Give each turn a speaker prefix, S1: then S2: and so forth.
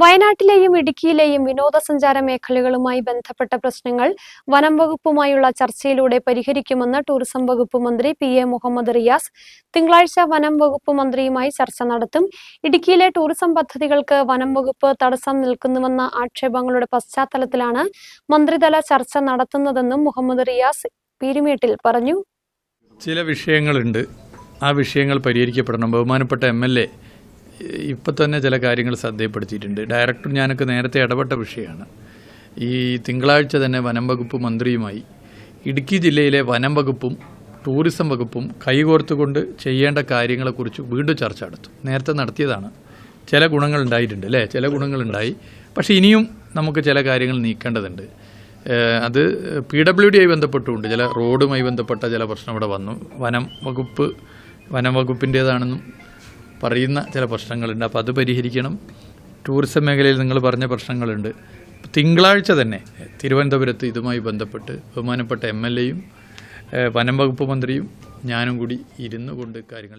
S1: വയനാട്ടിലെയും ഇടുക്കിയിലെയും വിനോദസഞ്ചാര മേഖലകളുമായി ബന്ധപ്പെട്ട പ്രശ്നങ്ങൾ വനം വകുപ്പുമായുള്ള ചർച്ചയിലൂടെ പരിഹരിക്കുമെന്ന് ടൂറിസം വകുപ്പ് മന്ത്രി പി എ മുഹമ്മദ് റിയാസ് തിങ്കളാഴ്ച വനം വകുപ്പ് മന്ത്രിയുമായി ചർച്ച നടത്തും. ഇടുക്കിയിലെ ടൂറിസം പദ്ധതികൾക്ക് വനം വകുപ്പ് തടസ്സം നിൽക്കുന്നുവെന്ന ആക്ഷേപങ്ങളുടെ പശ്ചാത്തലത്തിലാണ് മന്ത്രിതല ചർച്ച നടത്തുന്നതെന്നും മുഹമ്മദ് റിയാസ് പീരുമേട്ടിൽ പറഞ്ഞു.
S2: ചില വിഷയങ്ങളുണ്ട്. ആ വിഷയങ്ങൾ പരിഹരിക്കപ്പെടണം. ബഹുമാനപ്പെട്ട എം എൽ എ ഇപ്പം തന്നെ ചില കാര്യങ്ങൾ ശ്രദ്ധയപ്പെടുത്തിയിട്ടുണ്ട് ഡയറക്ടർ ഞാനൊക്കെ നേരത്തെ ഇടപെട്ട വിഷയമാണ്. ഈ തിങ്കളാഴ്ച തന്നെ വനം വകുപ്പ് മന്ത്രിയുമായി ഇടുക്കി ജില്ലയിലെ വനം വകുപ്പും ടൂറിസം വകുപ്പും കൈകോർത്തുകൊണ്ട് ചെയ്യേണ്ട കാര്യങ്ങളെക്കുറിച്ച് വീണ്ടും ചർച്ച നടത്തും. നേരത്തെ നടത്തിയതാണ്. ചില ഗുണങ്ങൾ ഉണ്ടായിട്ടുണ്ട് അല്ലേ? ചില ഗുണങ്ങളുണ്ടായി പക്ഷേ ഇനിയും നമുക്ക് ചില കാര്യങ്ങൾ നീക്കേണ്ടതുണ്ട്. അത് പി ഡബ്ല്യു ഡി ആയി ബന്ധപ്പെട്ടുകൊണ്ട് ചില റോഡുമായി ബന്ധപ്പെട്ട ചില പ്രശ്നം ഇവിടെ വന്നു. വനം വകുപ്പ് വനം വകുപ്പിന്റേതാണെന്നും പറയുന്ന ചില പ്രശ്നങ്ങളുണ്ട്. അപ്പോൾ അത് പരിഹരിക്കണം. ടൂറിസം മേഖലയിൽ നിങ്ങൾ പറഞ്ഞ പ്രശ്നങ്ങളുണ്ട്. തിങ്കളാഴ്ച തന്നെ തിരുവനന്തപുരത്ത് ഇതുമായി ബന്ധപ്പെട്ട് ബഹുമാനപ്പെട്ട എം എൽ എയും വനം വകുപ്പ് മന്ത്രിയും ഞാനും കൂടി ഇരുന്നു കൊണ്ട് കാര്യങ്ങൾ